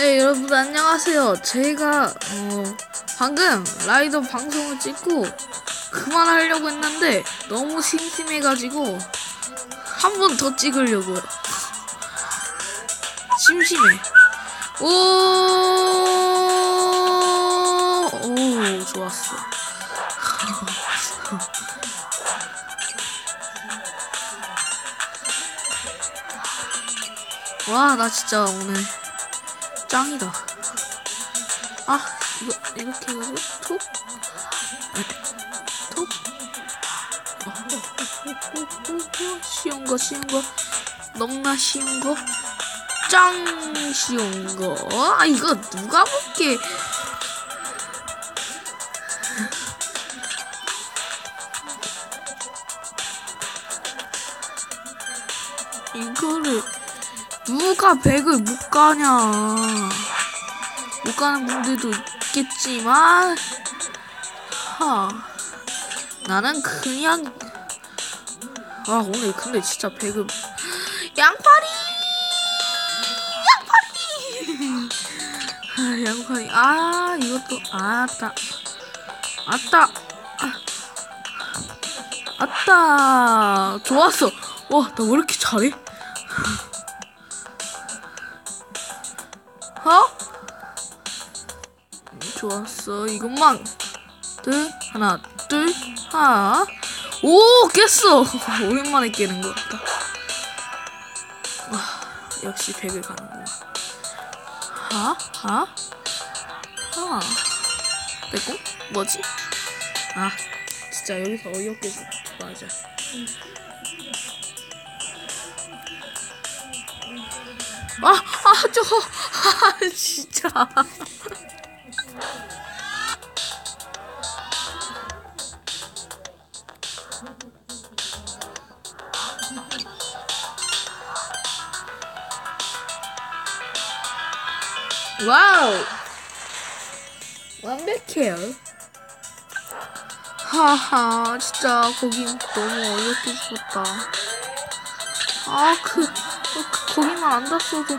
네 여러분 안녕하세요. 제가 어, 방금 라이더 방송을 찍고 그만하려고 했는데 너무 심심해가지고 한 번 더 찍으려고요. 심심해. 오, 오 좋았어. 와 나 진짜 오늘 짱이다. 아, 이거, 이렇게 해가지고, 톡? 톡? 어, 어, 어, 어, 어, 쉬운 거, 쉬운 거. 너무나 쉬운 거. 짱 쉬운 거. 아, 이거 누가 볼게. 이거를 누가 백을 못 가냐. 못 가는 분들도 있겠지만, 하, 나는 그냥, 아, 오늘 근데 진짜 백을, 양파리! 양파리! 아, 양파리, 아, 이것도, 아따, 아따, 아, 아따, 좋았어. 와, 나 왜 이렇게 잘해? 좋았어. 이것만. 둘, 하나, 둘, 하나. 오, 깼어. 오랜만에 깨는 것 같다. 와, 역시 백을 가는구나. 하, 하, 하. 내꿈? 뭐지? 아, 진짜 여기서 어이없게 좀 맞아. 아, 아, 저, 아, 진짜. 와우. 완벽해요. 하하, 진짜 거긴 너무 어이없게 죽었다. 아, 그, 그 거기만 안 닿았어도.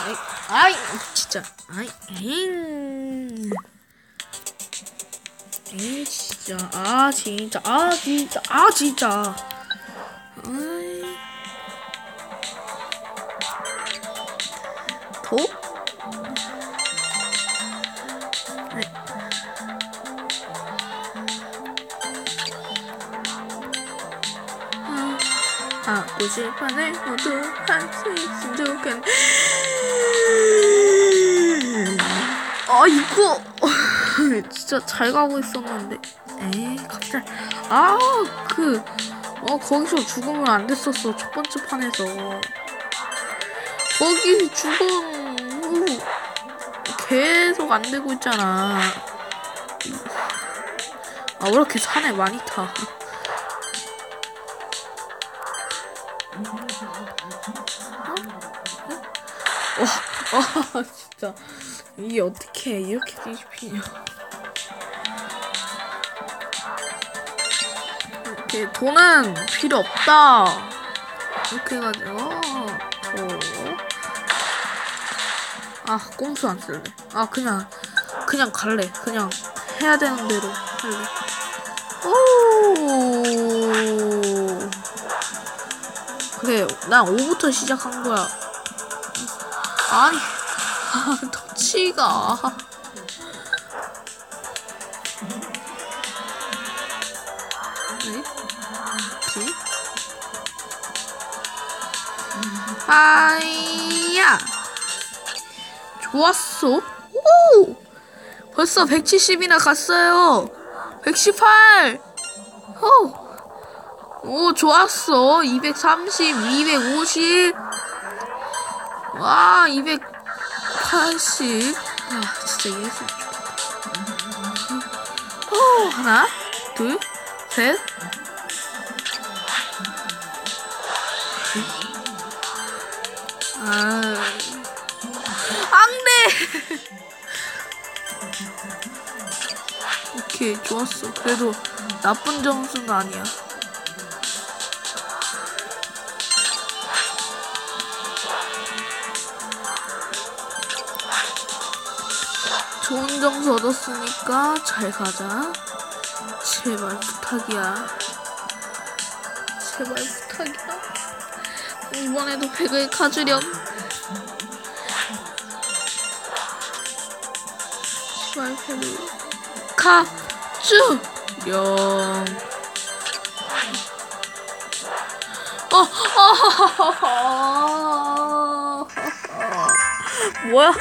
아이, 아이, 진짜, 아이, 에잉. 에이, 진짜, 아, 진짜, 아, 진짜, 아, 진짜. 아 도? 네. 아, 고시판을 모두 할수 있으면 좋겠네. 아, 이거. 진짜 잘 가고 있었는데. 에이, 갑자기. 아, 그. 어, 거기서 죽으면 안 됐었어. 첫 번째 판에서. 거기 후 계속 안 되고 있잖아. 아, 왜 이렇게 산에 많이 타? 와, 아, 진짜. 이게 어떻게 이렇게 뒤집히냐. 이렇게 돈은 필요 없다. 이렇게 해가지고. 어. 아, 꼼수 안 쓸래. 아, 그냥, 그냥 갈래. 그냥 해야 되는 대로 할래. 오. 그래, 난 5부터 시작한 거야. 아니, 아, 터치가. 하이야! 좋았어. 오! 벌써 170이나 갔어요. 118! 호! 오, 좋았어. 230, 250. 와, 280. 아, 진짜 이랬으면 좋겠다. 오, 하나, 둘, 셋. 아! 오케이 좋았어. 그래도 나쁜 점수는 아니야. 좋은 점수 얻었으니까 잘 가자. 제발 부탁이야. 제발 부탁이야. 이번에도 100을 가주렴. 100을 가주렴. 어, 어, 뭐야?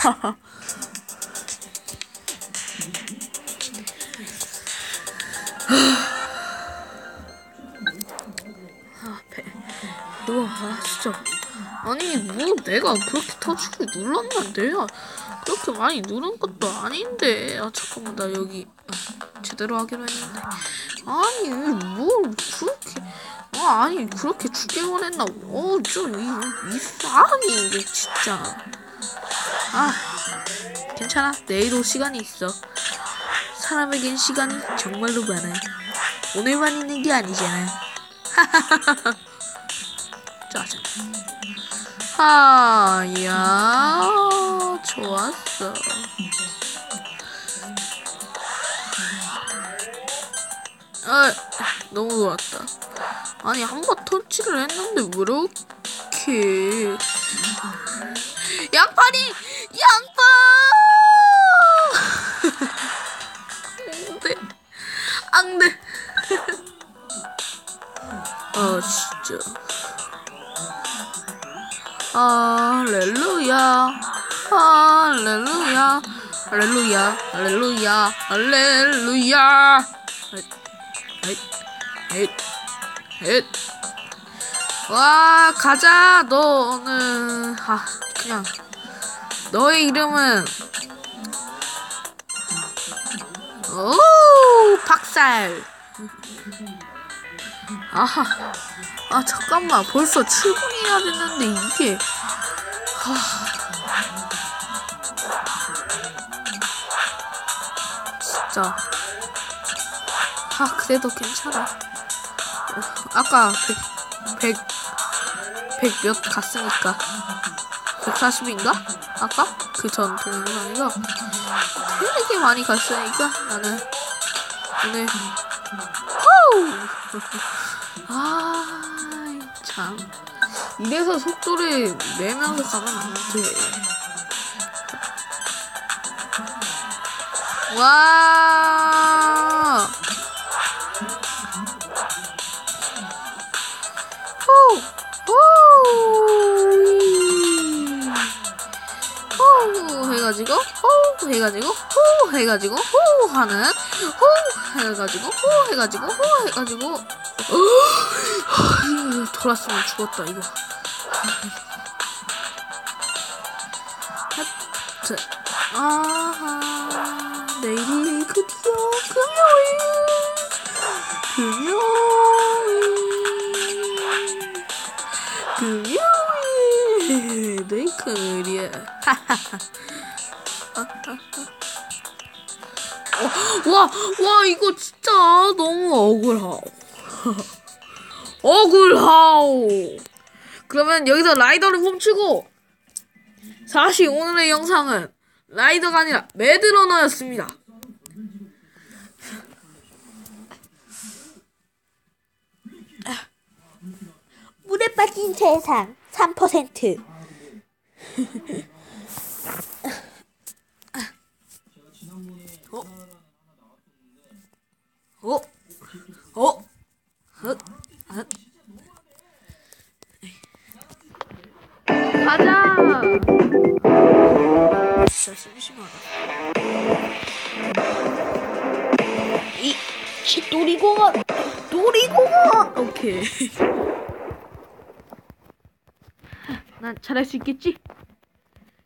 아, 배. 이거, 아, 진짜. 아니, 뭐, 내가 그렇게 터치를 눌렀나? 내가 그렇게 많이 누른 것도 아닌데. 아, 잠깐만, 나 여기, 아, 제대로 하기로 했는데. 아니, 뭘, 그렇게. 아, 아니, 그렇게 죽기만 했나? 어, 좀, 이, 이 싸움이, 이게 진짜. 아, 괜찮아. 내일도 시간이 있어. 사람에겐 시간이 정말로 많아요. 오늘만 있는 게 아니잖아. 짜잔. 아, 야, 좋았어. 아, 너무 좋았다. 아니, 한 번 터치를 했는데 왜 이렇게. 양파리! 양파! 안 돼. 안 돼. 아, 진짜. 할렐루야. 할렐루야. 할렐루야. 할렐루야. 할렐루야. 와, 가자. 너는, 아, 그냥. 너의 이름은, 오, 박살. 아하. 아, 잠깐만. 벌써 7분이나 됐는데, 이게. 하. 진짜. 아, 그래도 괜찮아. 어, 아까 100, 100, 100 몇 갔으니까. 140인가? 아까? 그 전 동영상에서 되게 많이 갔으니까 나는 오늘 호우! 아, 참. 이래서 속도를 내면서 가면 안 돼. 와! 해가지고, 호! 해가지고, 호! 해가지고, 호! 하는, 호! 해가지고, 호! 해가지고, 호! 해가지고, 이거 돌았으면 죽었다, 이거. 하트. 아하, 내일이 드디어 금요일. 금요일. 금요일. 내 금요일이야. 어, 와, 와, 이거 진짜 너무 억울하오. 억울하오. 그러면 여기서 라이더를 멈추고 사실 오늘의 영상은 라이더가 아니라 매드러너였습니다. 물에 빠진 세상 3%. 난 잘할 수 있겠지?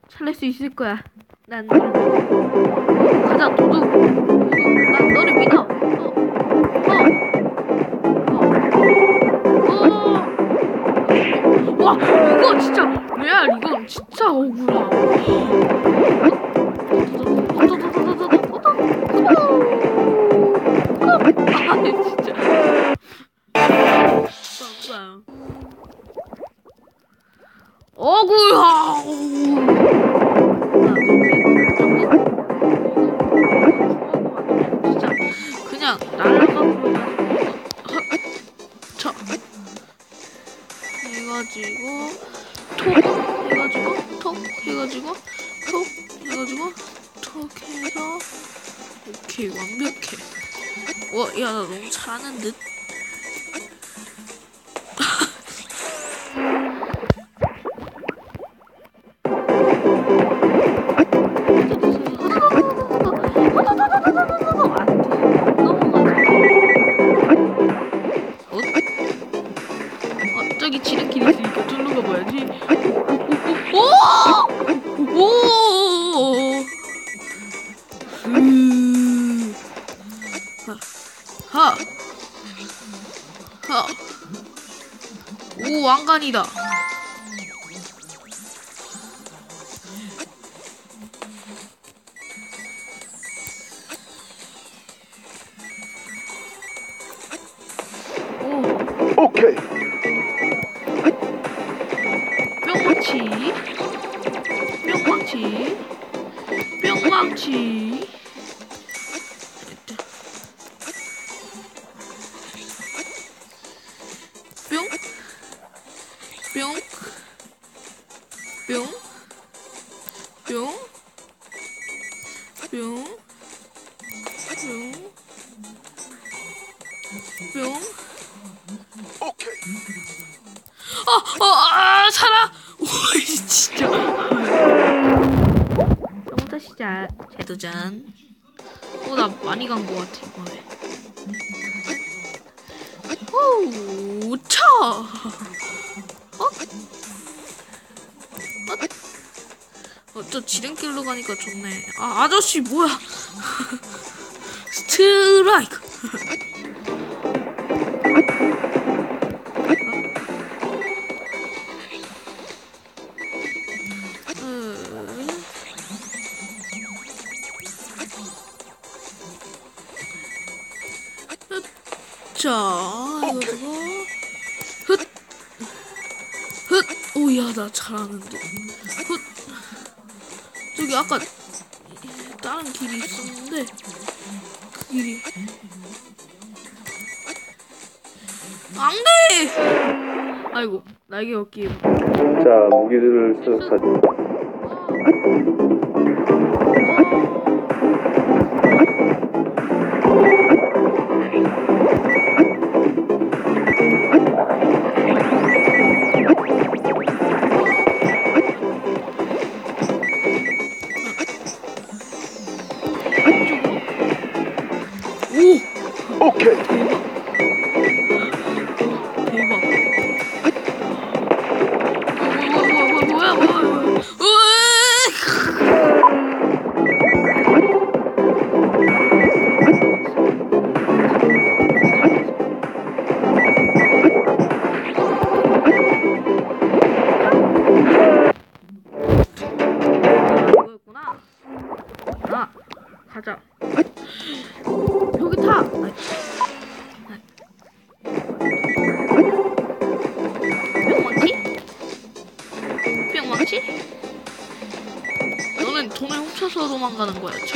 잘할 수 있을 거야. 난. 가자, 도둑! 난 너를 믿어! 어, 어, 어! 와, 이거 진짜 레알 이건 진짜 억울하. 어구야. 진짜 그냥 날라가고 저 해가지고 톡 해가지고 톡 해가지고 톡 해가지고 톡 해서 오케이 완벽해. 어, 와야 나 너무 잘하는 듯. 음. 하. 하. 오, 왕관이다. 오. 뿅망치 뿅망치 뿅망치 도전. 어, 나 많이 간 것 같아, 이번에. 오, 차! 어? 어? 어, 저 지름길로 가니까 좋네. 아, 아저씨, 뭐야. 스트라이크. 자, 이거 저거. 훗. 훗. 오야, 나 잘하는데. 훗. 저기 아까 다른 길이 있었는데 그 길이 안 돼! 아이고, 날개 없기. 자, 무기들을 수색하지. 오! Okay. 대 훔쳐